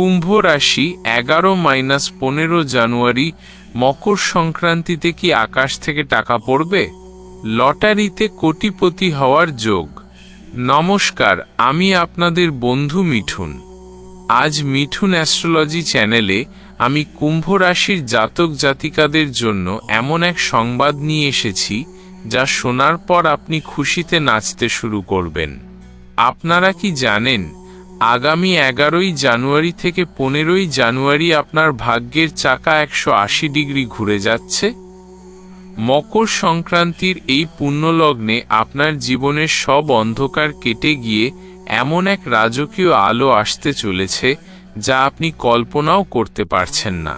কুম্ভ রাশি এগারো মাইনাস পনেরো জানুয়ারি মকর সংক্রান্তিতে কি আকাশ থেকে টাকা পড়বে? লটারিতে কোটিপতি হওয়ার যোগ। নমস্কার, আমি আপনাদের বন্ধু মিঠুন। আজ মিঠুন অ্যাস্ট্রোলজি চ্যানেলে আমি কুম্ভ রাশির জাতক জাতিকাদের জন্য এমন এক সংবাদ নিয়ে এসেছি যা শোনার পর আপনি খুশিতে নাচতে শুরু করবেন। আপনারা কি জানেন আগামী এগারোই জানুয়ারি থেকে পনেরোই জানুয়ারি আপনার ভাগ্যের চাকা একশো আশি ডিগ্রি ঘুরে যাচ্ছে। মকর সংক্রান্তির এই পুণ্যলগ্নে আপনার জীবনের সব অন্ধকার কেটে গিয়ে এমন এক রাজকীয় আলো আসতে চলেছে, যা আপনি কল্পনাও করতে পারছেন না।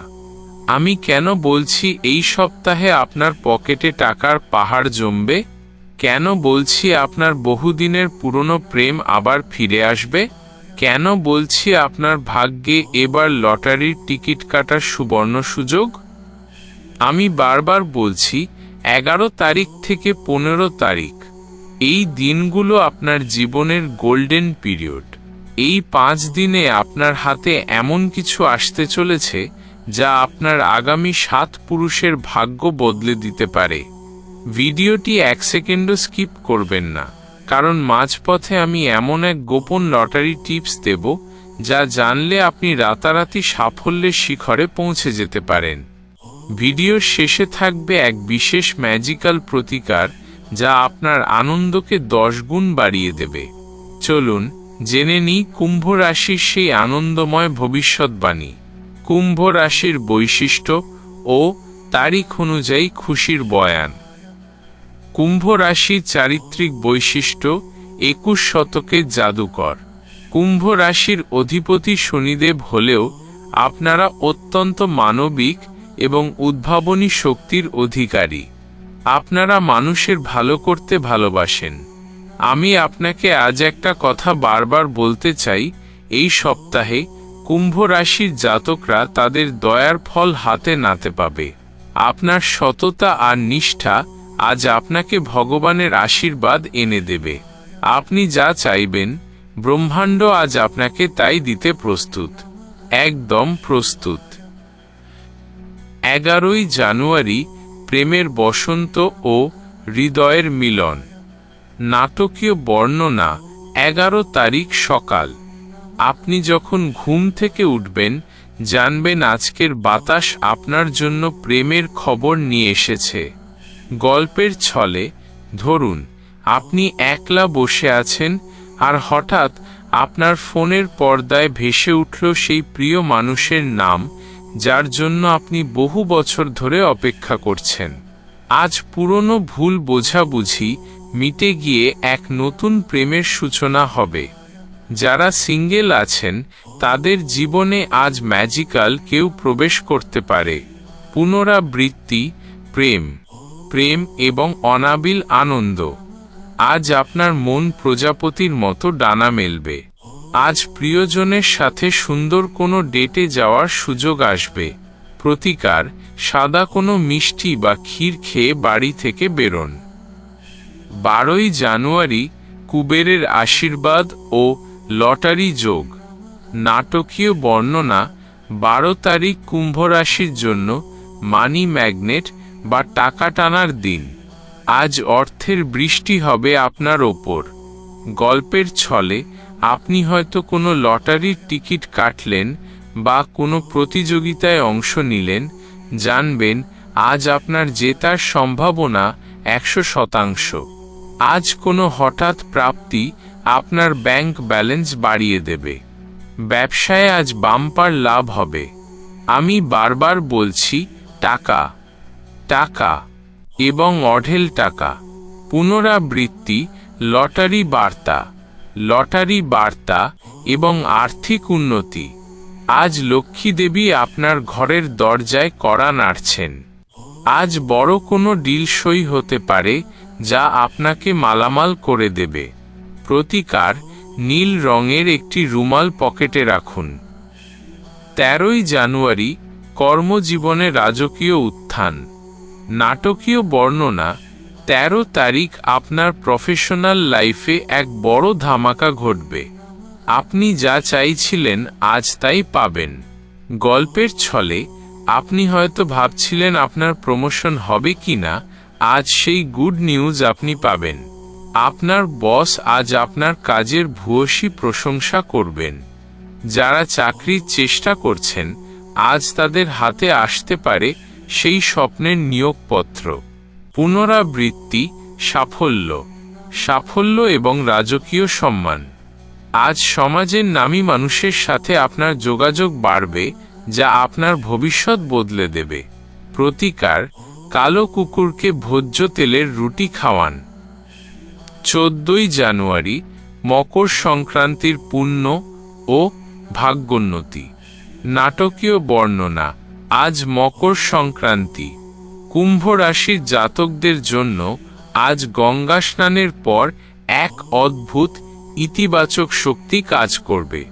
আমি কেন বলছি এই সপ্তাহে আপনার পকেটে টাকার পাহাড় জমবে? কেন বলছি আপনার বহুদিনের পুরনো প্রেম আবার ফিরে আসবে? কেন বলছি আপনার ভাগ্যে এবার লটারির টিকিট কাটার সুবর্ণ সুযোগ? আমি বারবার বলছি, এগারো তারিখ থেকে পনেরো তারিখ। এই দিনগুলো আপনার জীবনের গোল্ডেন পিরিয়ড। এই পাঁচ দিনে আপনার হাতে এমন কিছু আসতে চলেছে, যা আপনার আগামী সাত পুরুষের ভাগ্য বদলে দিতে পারে। ভিডিওটি এক সেকেন্ডও স্কিপ করবেন না। কারণ মাঝপথে আমি এমন এক গোপন লটারি টিপস দেব, যা জানলে আপনি রাতারাতি সাফল্যের শিখরে পৌঁছে যেতে পারেন। ভিডিওর শেষে থাকবে এক বিশেষ ম্যাজিক্যাল প্রতিকার, যা আপনার আনন্দকে দশ গুণ বাড়িয়ে দেবে। চলুন, জেনে নিই কুম্ভ রাশির সেই আনন্দময় ভবিষ্যৎবাণী। কুম্ভ রাশির বৈশিষ্ট্য ও তারিখ অনুযায়ী খুশির বয়ান। কুম্ভ রাশির চারিত্রিক বৈশিষ্ট্য একুশ শতকের জাদুকর। কুম্ভ রাশির অধিপতি শনিদেব হলেও আপনারা অত্যন্ত মানবিক এবং উদ্ভাবনী শক্তির অধিকারী। আপনারা মানুষের ভালো করতে ভালোবাসেন। আমি আপনাকে আজ একটা কথা বারবার বলতে চাই, এই সপ্তাহে কুম্ভ রাশির জাতকরা তাদের দয়ার ফল হাতে নাতে পাবে। আপনার সততা আর নিষ্ঠা আজ আপনাকে ভগবানের আশীর্বাদ এনে দেবে। আপনি যা চাইবেন, ব্রহ্মাণ্ড আজ আপনাকে তাই দিতে প্রস্তুত। একদম প্রস্তুত। এগারোই জানুয়ারি, প্রেমের বসন্ত ও হৃদয়ের মিলন। নাটকীয় বর্ণনা, এগারো তারিখ সকাল। আপনি যখন ঘুম থেকে উঠবেন, জানবেন আজকের বাতাস আপনার জন্য প্রেমের খবর নিয়ে এসেছে। গল্পের ছলে, ধরুন, আপনি একলা বসে আছেন আর হঠাৎ আপনার ফোনের পর্দায় ভেসে উঠল সেই প্রিয় মানুষের নাম যার জন্য আপনি বহু বছর ধরে অপেক্ষা করছেন। আজ পুরনো ভুল বোঝাবুঝি মিটে গিয়ে এক নতুন প্রেমের সূচনা হবে। যারা সিঙ্গেল আছেন, তাদের জীবনে আজ ম্যাজিক্যাল কেউ প্রবেশ করতে পারে। পুনরাবৃত্তি, প্রেম। প্রেম এবং অনাবিল আনন্দ। আজ আপনার মন প্রজাপতির মতো ডানা মেলবে। আজ প্রিয়জনের সাথে সুন্দর কোনো ডেটে যাওয়ার সুযোগ আসবে। প্রতিকার, সাদা কোনো মিষ্টি বা ক্ষীর খেয়ে বাড়ি থেকে বেরোন। বারোই জানুয়ারি, কুবেরের আশীর্বাদ ও লটারি যোগ। নাটকীয় বর্ণনা, বারো তারিখ কুম্ভ রাশির জন্য মানি ম্যাগনেট বা টাকা টানার দিন, আজ অর্থের বৃষ্টি হবে আপনার ওপর। গল্পের ছলে আপনি হয়তো কোনো লটারির টিকিট কাটলেন বা কোনো প্রতিযোগিতায় অংশ নিলেন, জানবেন আজ আপনার জেতার সম্ভাবনা একশো শতাংশ। আজ কোনো হঠাৎ প্রাপ্তি আপনার ব্যাংক ব্যালেন্স বাড়িয়ে দেবে। ব্যবসায় আজ বাম্পার লাভ হবে। আমি বারবার বলছি, টাকা। টাকা এবং অঢেল টাকা। পুনরাবৃত্তি, লটারি বার্তা লটারি বার্তা এবং আর্থিক উন্নতি। আজ লক্ষ্মী দেবী আপনার ঘরের দরজায় কড়া নাড়ছেন। আজ বড় কোনো ডিল সই হতে পারে যা আপনাকে মালামাল করে দেবে। প্রতিকার, নীল রঙের একটি রুমাল পকেটে রাখুন। তেরোই জানুয়ারি, কর্মজীবনে রাজকীয় উত্থান। নাটকীয় বর্ণনা ১৩ তারিখ আপনার প্রফেশনাল লাইফে এক বড় ধামাকা ঘটবে। আপনি যা চাইছিলেন আজ তাই পাবেন। গল্পের ছলে, আপনি হয়তো ভাবছিলেন আপনার প্রমোশন হবে কিনা, আজ সেই গুড নিউজ আপনি পাবেন। আপনার বস আজ আপনার কাজের ভূয়সী প্রশংসা করবেন। যারা চাকরির চেষ্টা করছেন, আজ তাদের হাতে আসতে পারে সেই স্বপ্নের নিয়োগপত্র। পুনরাবৃত্তি, সাফল্য। সাফল্য এবং রাজকীয় সম্মান। আজ সমাজের নামী মানুষের সাথে আপনার যোগাযোগ বাড়বে, যা আপনার ভবিষ্যৎ বদলে দেবে। প্রতিকার, কালো কুকুরকে ভোজ্য তেলের রুটি খাওয়ান। চোদ্দই জানুয়ারি, মকর সংক্রান্তির পুণ্য ও ভাগ্যোন্নতি। নাটকীয় বর্ণনা। আজ মকর সংক্রান্তি। কুম্ভ রাশির জাতকদের জন্য আজ গঙ্গা স্নানের পর এক অদ্ভুত, ইতিবাচক শক্তি কাজ করবে।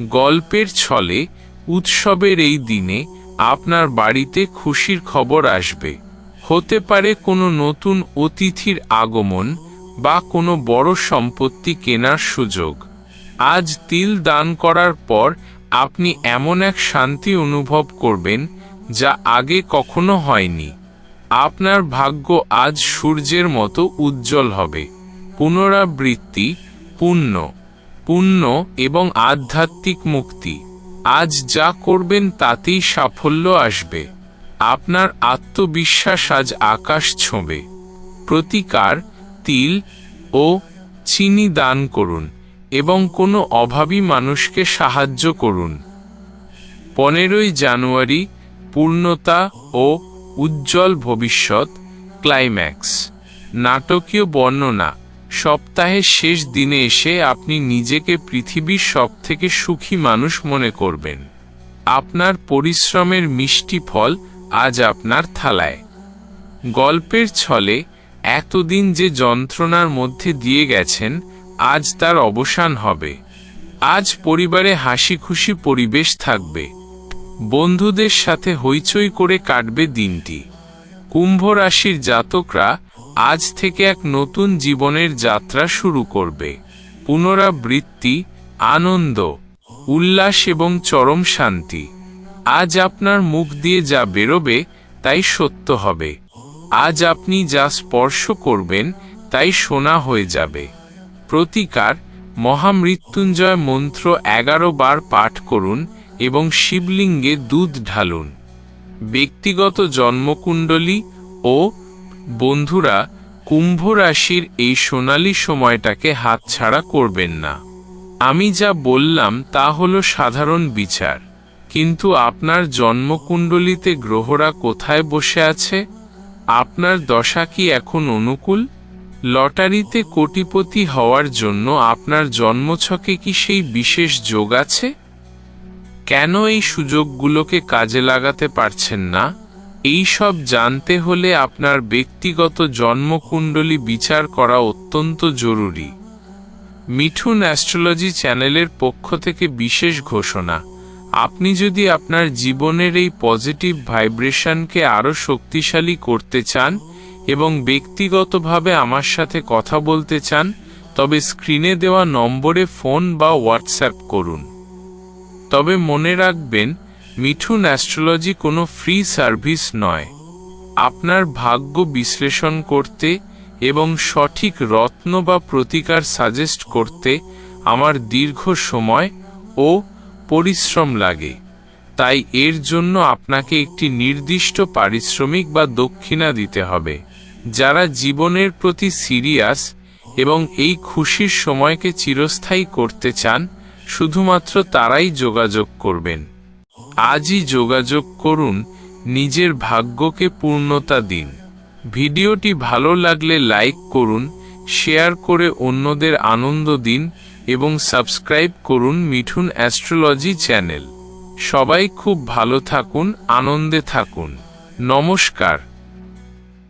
গল্পের ছলে, উৎসবের এই দিনে আপনার বাড়িতে খুশির খবর আসবে। হতে পারে কোনো নতুন অতিথির আগমন বা কোনো বড় সম্পত্তি কেনার সুযোগ। আজ তিল দান করার পর আপনি এমন এক শান্তি অনুভব করবেন যা আগে কখনো হয়নি। আপনার ভাগ্য আজ সূর্যের মতো উজ্জ্বল হবে। পুনরাবৃত্তি, পুণ্য পুণ্য এবং আধ্যাত্মিক মুক্তি। আজ যা করবেন তাতেই সাফল্য আসবে। আপনার আত্মবিশ্বাস আজ আকাশ ছোঁবে। প্রতিকার, তিল ও চিনি দান করুন এবং কোনো অভাবী মানুষকে সাহায্য করুন। পনেরোই জানুয়ারি পূর্ণতা ও উজ্জ্বল ভবিষ্যৎ ক্লাইম্যাক্স নাটকীয় বর্ণনা। সপ্তাহের শেষ দিনে এসে আপনি নিজেকে পৃথিবীর সবথেকে সুখী মানুষ মনে করবেন। আপনার পরিশ্রমের মিষ্টি ফল আজ আপনার থালায়। গল্পের ছলে, এতদিন যে যন্ত্রণার মধ্যে দিয়ে গেছেন, আজ তার অবসান হবে। আজ পরিবারে হাসি খুশি পরিবেশ থাকবে। বন্ধুদের সাথে হইচই করে কাটবে দিনটি। কুম্ভ রাশির জাতকরা আজ থেকে এক নতুন জীবনের যাত্রা শুরু করবে। পুনরাবৃত্তি, আনন্দ, উল্লাস এবং চরম শান্তি। আজ আপনার মুখ দিয়ে যা বেরোবে, তাই সত্য হবে। আজ আপনি যা স্পর্শ করবেন, তাই সোনা হয়ে যাবে। প্রতিকার, মহামৃত্যুঞ্জয় মন্ত্র এগারো বার পাঠ করুন এবং শিবলিঙ্গে দুধ ঢালুন। ব্যক্তিগত জন্মকুণ্ডলী ও, বন্ধুরা কুম্ভ রাশির এই সোনালি সময়টাকে হাতছাড়া করবেন না। আমি যা বললাম তা হলো সাধারণ বিচার। কিন্তু আপনার জন্মকুণ্ডলিতে গ্রহরা কোথায় বসে আছে? আপনার দশা কি এখন অনুকূল? লটারিতে কোটিপতি হওয়ার জন্য আপনার জন্মছকে কি সেই বিশেষ যোগ আছে? কেন এই সুযোগগুলোকে কাজে লাগাতে পারছেন না? এই সব জানতে হলে আপনার ব্যক্তিগত জন্মকুণ্ডলী বিচার করা অত্যন্ত জরুরি। মিঠুন অ্যাস্ট্রোলজি চ্যানেলের পক্ষ থেকে বিশেষ ঘোষণা, আপনি যদি আপনার জীবনের এই পজিটিভ ভাইব্রেশনকে আরও শক্তিশালী করতে চান এবং ব্যক্তিগতভাবে আমার সাথে কথা বলতে চান, তবে স্ক্রিনে দেওয়া নম্বরে ফোন বা হোয়াটসঅ্যাপ করুন। তবে মনে রাখবেন, মিঠুন অ্যাস্ট্রোলজি কোনো ফ্রি সার্ভিস নয়। আপনার ভাগ্য বিশ্লেষণ করতে এবং সঠিক রত্ন বা প্রতিকার সাজেস্ট করতে আমার দীর্ঘ সময় ও পরিশ্রম লাগে। তাই এর জন্য আপনাকে একটি নির্দিষ্ট পারিশ্রমিক বা দক্ষিণা দিতে হবে। যারা জীবনের প্রতি সিরিয়াস এবং এই খুশির সময়কে চিরস্থায়ী করতে চান শুধুমাত্র তারাই যোগাযোগ করবেন। আজই যোগাযোগ করুন, নিজের ভাগ্যকে পূর্ণতা দিন। ভিডিওটি ভালো লাগলে লাইক করুন, শেয়ার করে অন্যদের আনন্দ দিন এবং সাবস্ক্রাইব করুন মিঠুন অ্যাস্ট্রোলজি চ্যানেল। সবাই খুব ভালো থাকুন, আনন্দে থাকুন। নমস্কার।